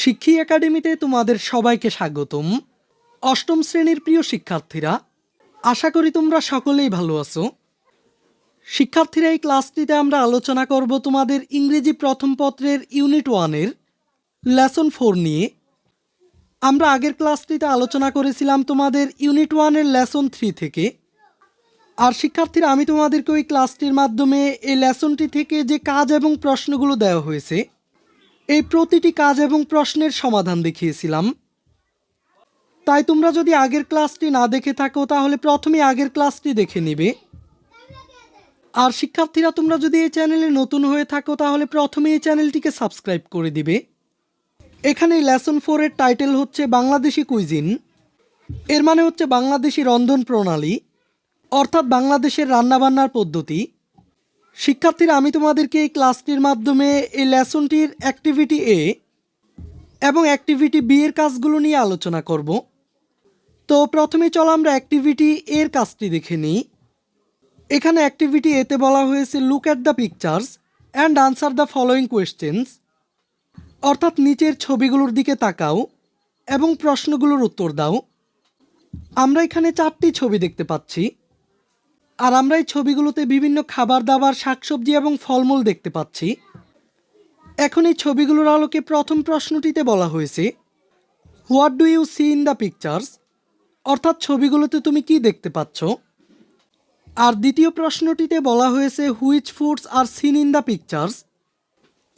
শিক্ষী একাডেমিতে তোমাদের সবাইকে স্বাগতম। অষ্টম শ্রেণির প্রিয় শিক্ষার্থীরা, আশা করি তোমরা সকলেই ভালো আছো। শিক্ষার্থীরা, এই ক্লাসটিতে আমরা আলোচনা করব তোমাদের ইংরেজি প্রথম পত্রের ইউনিট ওয়ানের লেসন ফোর নিয়ে। আমরা আগের ক্লাসটিতে আলোচনা করেছিলাম তোমাদের ইউনিট ওয়ানের লেসন থ্রি থেকে। আর শিক্ষার্থীরা, আমি তোমাদেরকে ওই ক্লাসটির মাধ্যমে এই লেসনটি থেকে যে কাজ এবং প্রশ্নগুলো দেওয়া হয়েছে এই প্রতিটি কাজ এবং প্রশ্নের সমাধান দেখিয়েছিলাম। তাই তোমরা যদি আগের ক্লাসটি না দেখে থাকো, তাহলে প্রথমে আগের ক্লাসটি দেখে নিবে। আর শিক্ষার্থীরা, তোমরা যদি এই চ্যানেলে নতুন হয়ে থাকো, তাহলে প্রথমে এই চ্যানেলটিকে সাবস্ক্রাইব করে দিবে। এখানে লেসন ফোরের টাইটেল হচ্ছে বাংলাদেশি কুইজিন। এর মানে হচ্ছে বাংলাদেশি রন্ধন প্রণালী, অর্থাৎ বাংলাদেশের রান্নাবান্নার পদ্ধতি। শিক্ষার্থীরা, আমি তোমাদেরকে এই ক্লাসটির মাধ্যমে এই লেসনটির অ্যাক্টিভিটি এ এবং অ্যাক্টিভিটি বি এর কাজগুলো নিয়ে আলোচনা করব। তো প্রথমে চলো আমরা অ্যাক্টিভিটি এর কাজটি দেখে নিই। এখানে অ্যাক্টিভিটি এতে বলা হয়েছে look at the pictures and answer the following questions অর্থাৎ নিচের ছবিগুলোর দিকে তাকাও এবং প্রশ্নগুলোর উত্তর দাও। আমরা এখানে চারটি ছবি দেখতে পাচ্ছি। আর আমরা এই ছবিগুলোতে বিভিন্ন খাবার দাবার, শাকসবজি এবং ফলমূল দেখতে পাচ্ছি। এখন এই ছবিগুলোর আলোকে প্রথম প্রশ্নটিতে বলা হয়েছে what do you see in the pictures অর্থাৎ ছবিগুলোতে তুমি কি দেখতে পাচ্ছ? আর দ্বিতীয় প্রশ্নটিতে বলা হয়েছে which foods are seen in the pictures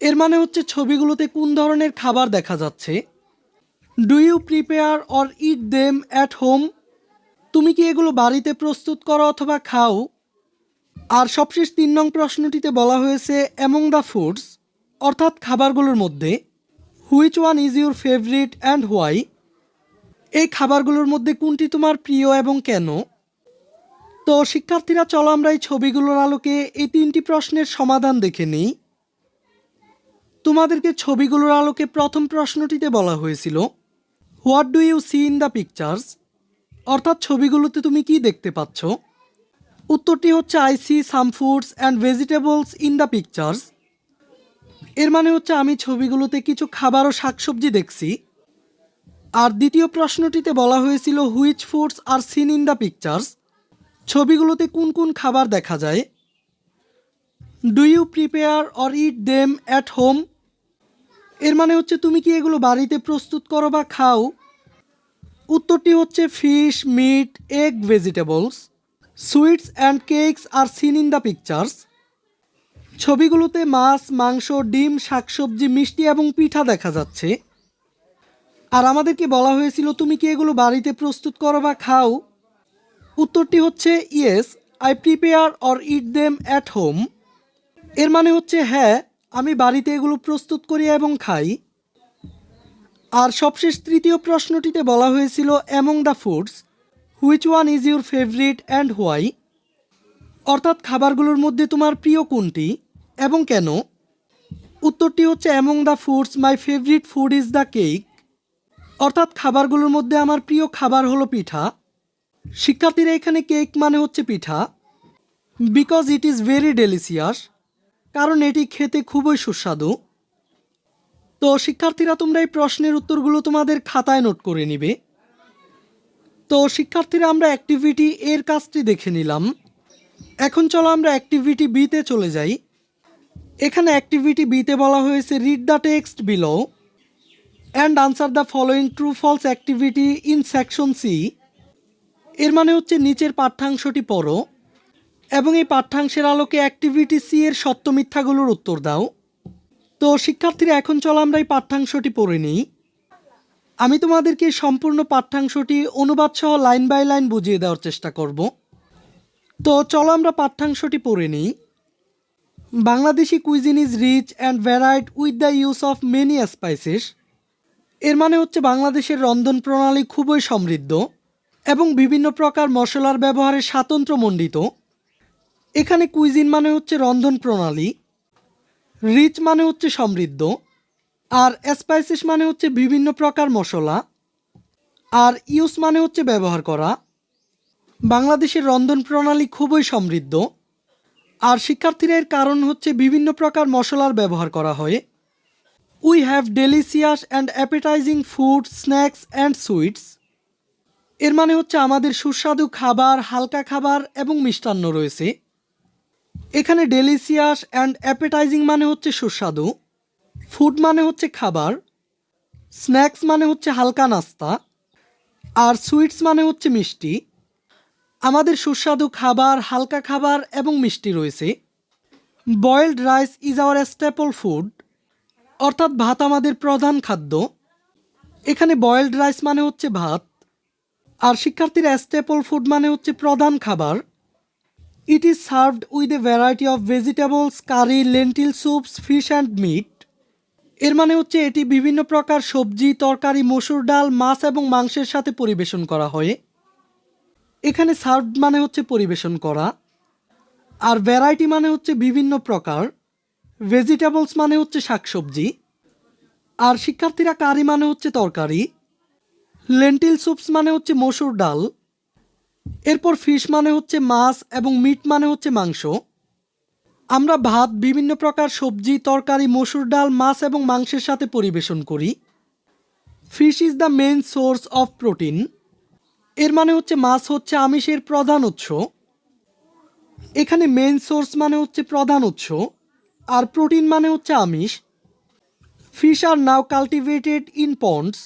এর মানে হচ্ছে ছবিগুলোতে কোন ধরনের খাবার দেখা যাচ্ছে? Do you prepare or eat them at home তুমি কি এগুলো বাড়িতে প্রস্তুত করো অথবা খাও? আর সবশেষ তিন নং প্রশ্নটিতে বলা হয়েছে অ্যামং দ্য ফুডস অর্থাৎ খাবারগুলোর মধ্যে which one is your favourite and why এই খাবারগুলোর মধ্যে কোনটি তোমার প্রিয় এবং কেন? তো শিক্ষার্থীরা, চলো আমরা এই ছবিগুলোর আলোকে এই তিনটি প্রশ্নের সমাধান দেখে নিই। তোমাদেরকে ছবিগুলোর আলোকে প্রথম প্রশ্নটিতে বলা হয়েছিল what do you see in the pictures অর্থাৎ ছবিগুলোতে তুমি কি দেখতে পাচ্ছ? উত্তরটি হচ্ছে I see some foods and vegetables in the pictures এর মানে হচ্ছে আমি ছবিগুলোতে কিছু খাবার ও শাকসবজি দেখছি। আর দ্বিতীয় প্রশ্নটিতে বলা হয়েছিল which foods are seen in the pictures ছবিগুলোতে কোন কোন খাবার দেখা যায়? Do you prepare or eat them at home এর মানে হচ্ছে তুমি কি এগুলো বাড়িতে প্রস্তুত করো বা খাও? উত্তরটি হচ্ছে fish meat egg vegetables sweets and cakes are seen in the pictures ছবিগুলোতে মাছ, মাংস, ডিম, শাকসবজি, মিষ্টি এবং পিঠা দেখা যাচ্ছে। আর আমাদেরকে বলা হয়েছিল, তুমি কি এগুলো বাড়িতে প্রস্তুত করো বা খাও? উত্তরটি হচ্ছে yes I prepare or eat them at home এর মানে হচ্ছে হ্যাঁ আমি বাড়িতে এগুলো প্রস্তুত করি এবং খাই। আর সবশেষ তৃতীয় প্রশ্নটিতে বলা হয়েছিল among the foods which one is your favourite and why অর্থাৎ খাবারগুলোর মধ্যে তোমার প্রিয় কোনটি এবং কেন? উত্তরটি হচ্ছে among the foods my favourite food is the cake অর্থাৎ খাবারগুলোর মধ্যে আমার প্রিয় খাবার হলো পিঠা। শিক্ষার্থীরা এখানে কেক মানে হচ্ছে পিঠা। Because it is very delicious কারণ এটি খেতে খুবই সুস্বাদু। তো শিক্ষার্থীরা তোমরা এই প্রশ্নের উত্তরগুলো তোমাদের খাতায় নোট করে নিবে। তো শিক্ষার্থীরা, আমরা অ্যাক্টিভিটি এর কাজটি দেখে নিলাম। এখন চলো আমরা অ্যাক্টিভিটি বিতে চলে যাই। এখানে অ্যাক্টিভিটি বিতে বলা হয়েছে read the text below and answer the following true false activity in section C এর মানে হচ্ছে নিচের পাঠ্যাংশটি পড়ো এবং এই পাঠ্যাংশের আলোকে অ্যাক্টিভিটি সি এর সত্য মিথ্যাগুলোর উত্তর দাও। তো শিক্ষার্থীরা, এখন চলো আমরা এই পাঠ্যাংশটি পড়ে নিই। আমি তোমাদেরকে সম্পূর্ণ পাঠ্যাংশটি অনুবাদ সহ লাইন বাই লাইন বুঝিয়ে দেওয়ার চেষ্টা করব। তো চলো আমরা পাঠ্যাংশটি পড়ে নিই। Bangladeshi cuisine is rich and varied with the use of many spices এর মানে হচ্ছে বাংলাদেশের রন্ধন প্রণালী খুবই সমৃদ্ধ এবং বিভিন্ন প্রকার মশলার ব্যবহারে স্বাতন্ত্র্যমণ্ডিত। এখানে কুইজিন মানে হচ্ছে রন্ধন প্রণালী। রিচ মানে হচ্ছে সমৃদ্ধ, আর স্পাইসেস মানে হচ্ছে বিভিন্ন প্রকার মশলা, আর ইউস মানে হচ্ছে ব্যবহার করা। বাংলাদেশের রন্ধন প্রণালী খুবই সমৃদ্ধ, আর শিক্ষার্থীরা এর কারণ হচ্ছে বিভিন্ন প্রকার মশলার ব্যবহার করা হয়। We have delicious and appetising food snacks and sweets এর মানে হচ্ছে আমাদের সুস্বাদু খাবার, হালকা খাবার এবং মিষ্টান্ন রয়েছে। এখানে ডেলিসিয়াস অ্যান্ড অ্যাপেটাইজিং মানে হচ্ছে সুস্বাদু ফুড মানে হচ্ছে খাবার স্ন্যাক্স মানে হচ্ছে হালকা নাস্তা, আর সুইটস মানে হচ্ছে মিষ্টি। আমাদের সুস্বাদু খাবার, হালকা খাবার এবং মিষ্টি রয়েছে। Boiled rice is our staple food অর্থাৎ ভাত আমাদের প্রধান খাদ্য। এখানে বয়েলড রাইস মানে হচ্ছে ভাত, আর শিক্ষার্থীরা স্টেপল ফুড মানে হচ্ছে প্রধান খাবার। It is served with a variety of vegetables curry lentil soups fish and meat এর মানে হচ্ছে এটি বিভিন্ন প্রকার সবজি, তরকারি, মসুর ডাল, মাছ এবং মাংসের সাথে পরিবেশন করা হয়। এখানে সার্ভড মানে হচ্ছে পরিবেশন করা। আর ভ্যারাইটি মানে হচ্ছে বিভিন্ন প্রকার। ভেজিটেবলস মানে হচ্ছে শাকসবজি। আর শিক্ষার্থীরা কারি মানে হচ্ছে তরকারি। লেন্টিল স্যুপস মানে হচ্ছে মসুর ডাল। এরপর ফিশ মানে হচ্ছে মাছ এবং মিট মানে হচ্ছে মাংস। আমরা ভাত, বিভিন্ন প্রকার সবজি, তরকারি, মসুর ডাল, মাছ এবং মাংসের সাথে পরিবেশন করি। Fish is the main source of protein এর মানে হচ্ছে মাছ হচ্ছে আমিষের প্রধান উৎস। এখানে মেন সোর্স মানে হচ্ছে প্রধান উৎস, আর প্রোটিন মানে হচ্ছে আমিষ। Fish are now cultivated in ponds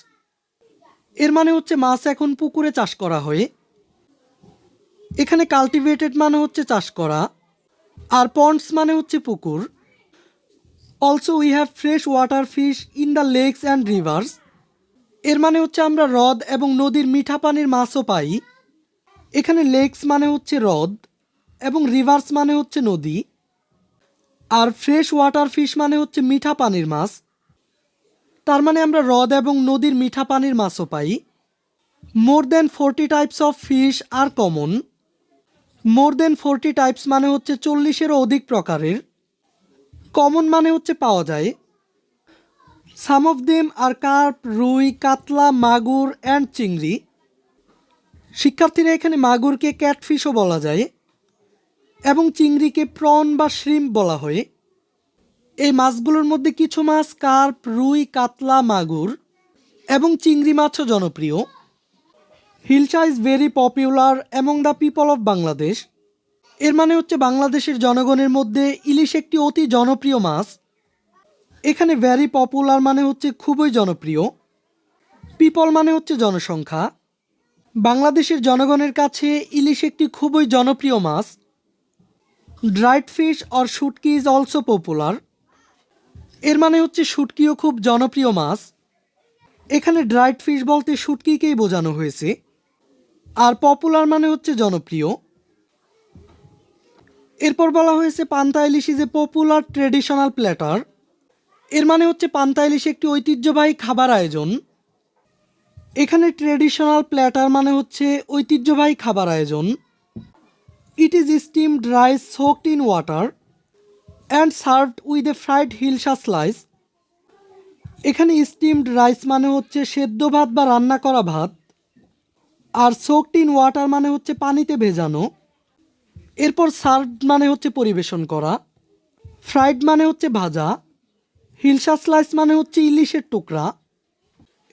এর মানে হচ্ছে মাছ এখন পুকুরে চাষ করা হয়। এখানে কাল্টিভেটেড মানে হচ্ছে চাষ করা, আর পন্ডস মানে হচ্ছে পুকুর। Also we have fresh water fish in the lakes and rivers এর মানে হচ্ছে আমরা হ্রদ এবং নদীর মিঠা পানির মাছও পাই। এখানে লেকস মানে হচ্ছে হ্রদ এবং রিভার্স মানে হচ্ছে নদী। আর ফ্রেশ ওয়াটার ফিশ মানে হচ্ছে মিঠা পানির মাছ। তার মানে আমরা হ্রদ এবং নদীর মিঠা পানির মাছও পাই। More than forty types of fish are common more than forty types মানে হচ্ছে চল্লিশেরও অধিক প্রকারের। কমন মানে হচ্ছে পাওয়া যায়। Some of them are carp rui, katla, magur and চিংড়ি। শিক্ষার্থীরা এখানে মাগুরকে ক্যাটফিশও বলা যায় এবং চিংড়িকে প্রন বা শ্রিম বলা হয়। এই মাছগুলোর মধ্যে কিছু মাছ কার্প রুই, কাতলা, মাগুর এবং চিংড়ি মাছও জনপ্রিয়। Hilsa is very popular among the people of Bangladesh এর মানে হচ্ছে বাংলাদেশের জনগণের মধ্যে ইলিশ একটি অতি জনপ্রিয় মাছ। এখানে ভ্যারি পপুলার মানে হচ্ছে খুবই জনপ্রিয়। পিপল মানে হচ্ছে জনসংখ্যা। বাংলাদেশের জনগণের কাছে ইলিশ একটি খুবই জনপ্রিয় মাছ। Dried fish or shutki is also popular এর মানে হচ্ছে শুটকিও খুব জনপ্রিয় মাছ। এখানে ড্রাইড ফিশ বলতে শুটকিকেই বোঝানো হয়েছে। আর পপুলার মানে হচ্ছে জনপ্রিয়। এরপর বলা হয়েছে panta ilish is a popular traditional platter. এর মানে হচ্ছে পান্তা ইলিশ একটি ঐতিহ্যবাহী খাবার আয়োজন। এখানে ট্রেডিশনাল প্ল্যাটার মানে হচ্ছে ঐতিহ্যবাহী খাবার আয়োজন। It is steamed rice soaked in water and served with a fried hilsa slice এখানে স্টিমড রাইস মানে হচ্ছে সেদ্ধ ভাত বা রান্না করা ভাত। আর সোকড ইন ওয়াটার মানে হচ্ছে পানিতে ভেজানো। এরপর সার্ভ মানে হচ্ছে পরিবেশন করা। ফ্রাইড মানে হচ্ছে ভাজা। হিলসা স্লাইস মানে হচ্ছে ইলিশের টুকরা।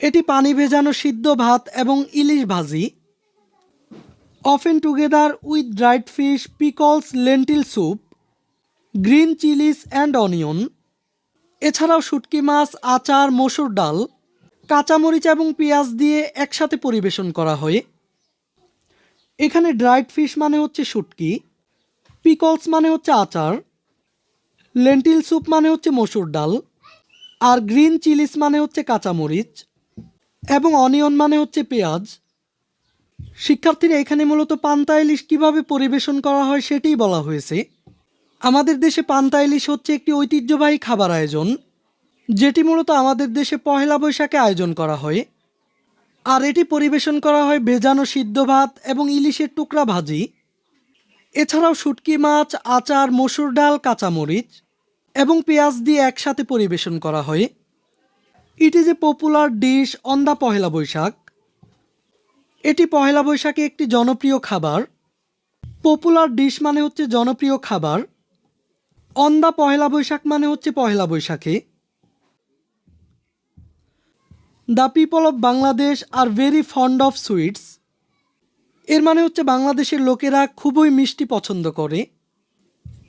এটি পানি ভেজানো সিদ্ধ ভাত এবং ইলিশ ভাজি। Often together with dried fish pickles lentil soup green chillies and onion এছাড়াও শুটকি মাছ, আচার, মসুর ডাল, কাঁচামরিচ এবং পেঁয়াজ দিয়ে একসাথে পরিবেশন করা হয়। এখানে ড্রাইড ফিশ মানে হচ্ছে শুটকি পিকলস মানে হচ্ছে আচার লেন্টিল স্যুপ মানে হচ্ছে মসুর ডাল, আর গ্রিন চিলিস মানে হচ্ছে কাঁচামরিচ এবং অনিয়ন মানে হচ্ছে পেঁয়াজ। শিক্ষার্থীরা এখানে মূলত পান্তা ইলিশ কীভাবে পরিবেশন করা হয় সেটাই বলা হয়েছে। আমাদের দেশে পান্তা ইলিশ হচ্ছে একটি ঐতিহ্যবাহী খাবার আয়োজন, যেটি মূলত আমাদের দেশে পহেলা বৈশাখে আয়োজন করা হয়। আর এটি পরিবেশন করা হয় ভেজানো সিদ্ধ ভাত এবং ইলিশের টুকরা ভাজি। এছাড়াও শুটকি মাছ, আচার, মসুর ডাল, কাঁচামরিচ এবং পেঁয়াজ দিয়ে একসাথে পরিবেশন করা হয়। It is a popular dish on the Pahela Baishakh. এটি পহেলা বৈশাখে একটি জনপ্রিয় খাবার। পপুলার ডিশ মানে হচ্ছে জনপ্রিয় খাবার। অন দ্য পহেলা বৈশাখ মানে হচ্ছে পহেলা বৈশাখে। The people of Bangladesh are very fond of sweets. এর মানে হচ্ছে বাংলাদেশের লোকেরা খুবই মিষ্টি পছন্দ করে।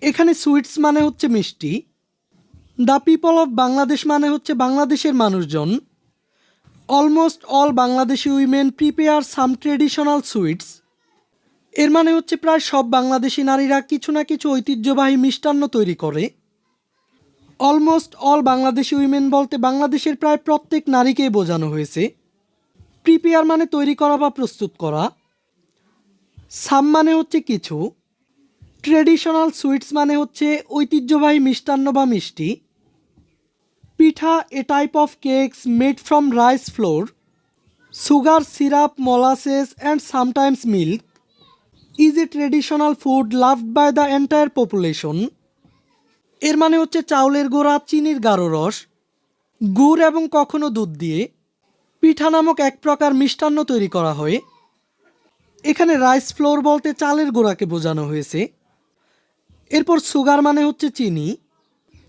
এখানে সুইটস মানে হচ্ছে মিষ্টি। দ্য পিপল অফ বাংলাদেশ মানে হচ্ছে বাংলাদেশের মানুষজন। Almost all Bangladeshi women prepare some traditional sweets. এর মানে হচ্ছে প্রায় সব বাংলাদেশি নারীরা কিছু না কিছু ঐতিহ্যবাহী মিষ্টান্ন তৈরি করে। অলমোস্ট অল বাংলাদেশি উইমেন বলতে বাংলাদেশের প্রায় প্রত্যেক নারীকেই বোঝানো হয়েছে। প্রিপেয়ার মানে তৈরি করা বা প্রস্তুত করা। সাম মানে হচ্ছে কিছু। ট্রেডিশনাল সুইটস মানে হচ্ছে ঐতিহ্যবাহী মিষ্টান্ন বা মিষ্টি। Pitha a type of cakes made from rice flour sugar syrup molasses and sometimes milk is a traditional food loved by the entire population এর মানে হচ্ছে চাউলের গোড়া, চিনির গাঢ় রস, গুড় এবং কখনো দুধ দিয়ে পিঠা নামক এক প্রকার মিষ্টান্ন তৈরি করা হয়। এখানে রাইস ফ্লোর বলতে চালের গোড়াকে বোঝানো হয়েছে। এরপর সুগার মানে হচ্ছে চিনি,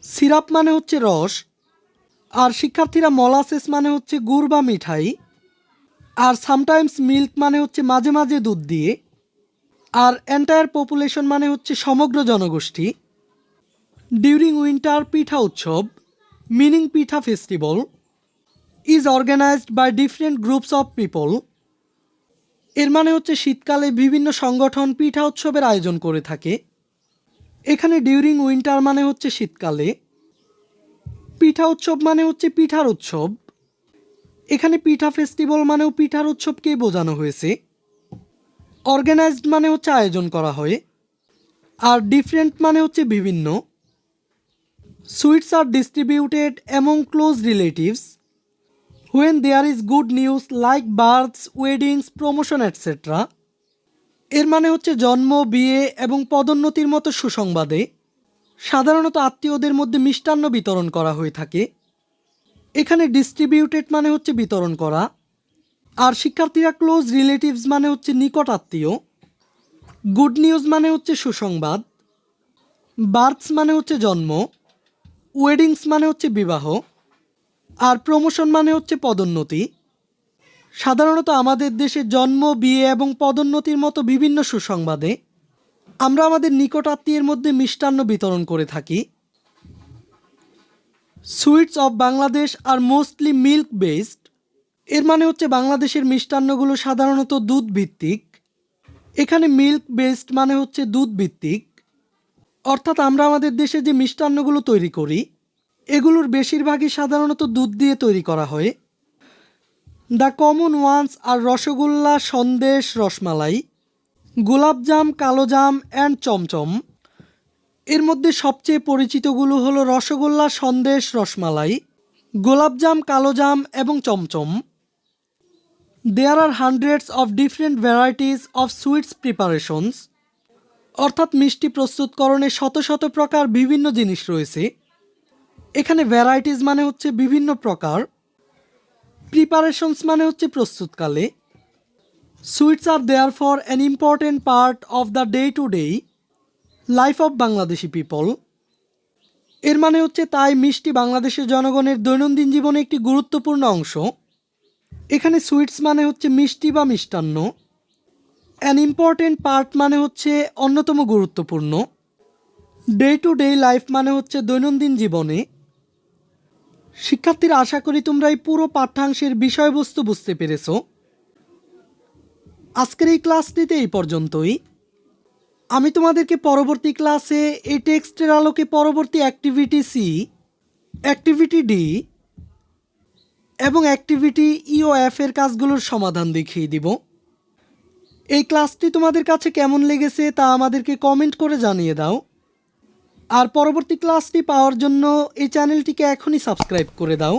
সিরাপ মানে হচ্ছে রস, আর শিক্ষার্থীরা মলাসেস মানে হচ্ছে গুড় বা মিঠাই, আর সামটাইমস মিল্ক মানে হচ্ছে মাঝে মাঝে দুধ দিয়ে, আর এন্টায়ার পপুলেশন মানে হচ্ছে সমগ্র জনগোষ্ঠী। During winter pitha utsab meaning pitha festival is organized by different groups of people এর মানে হচ্ছে শীতকালে বিভিন্ন সংগঠন পিঠা উৎসবের আয়োজন করে থাকে। এখানে ডিউরিং উইন্টার মানে হচ্ছে শীতকালে। পিঠা উৎসব মানে হচ্ছে পিঠার উৎসব। এখানে পিঠা ফেস্টিভ্যাল মানেও পিঠার উৎসবকেই বোঝানো হয়েছে। অর্গানাইজড মানে হচ্ছে আয়োজন করা হয়। আর ডিফারেন্ট মানে হচ্ছে বিভিন্ন। Sweets are distributed among close relatives when there is good news like births weddings promotion etcetera এর মানে হচ্ছে জন্ম, বিয়ে এবং পদোন্নতির মতো সুসংবাদে সাধারণত আত্মীয়দের মধ্যে মিষ্টান্ন বিতরণ করা হয়ে থাকে। এখানে ডিস্ট্রিবিউটেড মানে হচ্ছে বিতরণ করা, আর শিক্ষার্থীরা ক্লোজ রিলেটিভস মানে হচ্ছে নিকট আত্মীয়। গুড নিউজ মানে হচ্ছে সুসংবাদ বার্থস মানে হচ্ছে জন্ম ওয়েডিংস মানে হচ্ছে বিবাহ, আর প্রমোশন মানে হচ্ছে পদোন্নতি। সাধারণত আমাদের দেশে জন্ম, বিয়ে এবং পদোন্নতির মতো বিভিন্ন সুসংবাদে আমরা আমাদের নিকট আত্মীয়ের মধ্যে মিষ্টান্ন বিতরণ করে থাকি। Sweets of Bangladesh are mostly milk based এর মানে হচ্ছে বাংলাদেশের মিষ্টান্নগুলো সাধারণত দুধ ভিত্তিক। এখানে মিল্ক বেসড মানে হচ্ছে দুধ ভিত্তিক। অর্থাৎ আমরা আমাদের দেশে যে মিষ্টান্নগুলো তৈরি করি, এগুলোর বেশিরভাগই সাধারণত দুধ দিয়ে তৈরি করা হয়। The common ones are rasgulla, sandesh, rasmalai, golapjam, kalojam, and chomchom. এর মধ্যে সবচেয়ে পরিচিতগুলো হলো রসগোল্লা, সন্দেশ, রসমালাই, গোলাপজাম, কালোজাম এবং chomchom. There are hundreds of different varieties of sweets preparations অর্থাৎ মিষ্টি প্রস্তুতকরণে শত শত প্রকার বিভিন্ন জিনিস রয়েছে। এখানে ভ্যারাইটিস মানে হচ্ছে বিভিন্ন প্রকার। প্রিপারেশনস মানে হচ্ছে প্রস্তুতকালে। Sweets are therefore an important part of the day to day life of Bangladeshi people এর মানে হচ্ছে তাই মিষ্টি বাংলাদেশের জনগণের দৈনন্দিন জীবনে একটি গুরুত্বপূর্ণ অংশ। এখানে সুইটস মানে হচ্ছে মিষ্টি বা মিষ্টান্ন। অ্যান ইম্পর্টেন্ট পার্ট মানে হচ্ছে অন্যতম গুরুত্বপূর্ণ। ডে টু ডে লাইফ মানে হচ্ছে দৈনন্দিন জীবনে। শিক্ষার্থীরা, আশা করি তোমরা এই পুরো পাঠ্যাংশের বিষয়বস্তু বুঝতে পেরেছ। আজকের এই ক্লাসটিতে এই পর্যন্তই। আমি তোমাদেরকে পরবর্তী ক্লাসে এই টেক্সটের আলোকে পরবর্তী অ্যাক্টিভিটি সি অ্যাক্টিভিটি ডি এবং অ্যাক্টিভিটি ইও এফ এর কাজগুলোর সমাধান দেখিয়ে দিব। এই ক্লাসটি তোমাদের কাছে কেমন লেগেছে তা আমাদেরকে কমেন্ট করে জানিয়ে দাও। আর পরবর্তী ক্লাসটি পাওয়ার জন্য এই চ্যানেলটিকে এখনই সাবস্ক্রাইব করে দাও।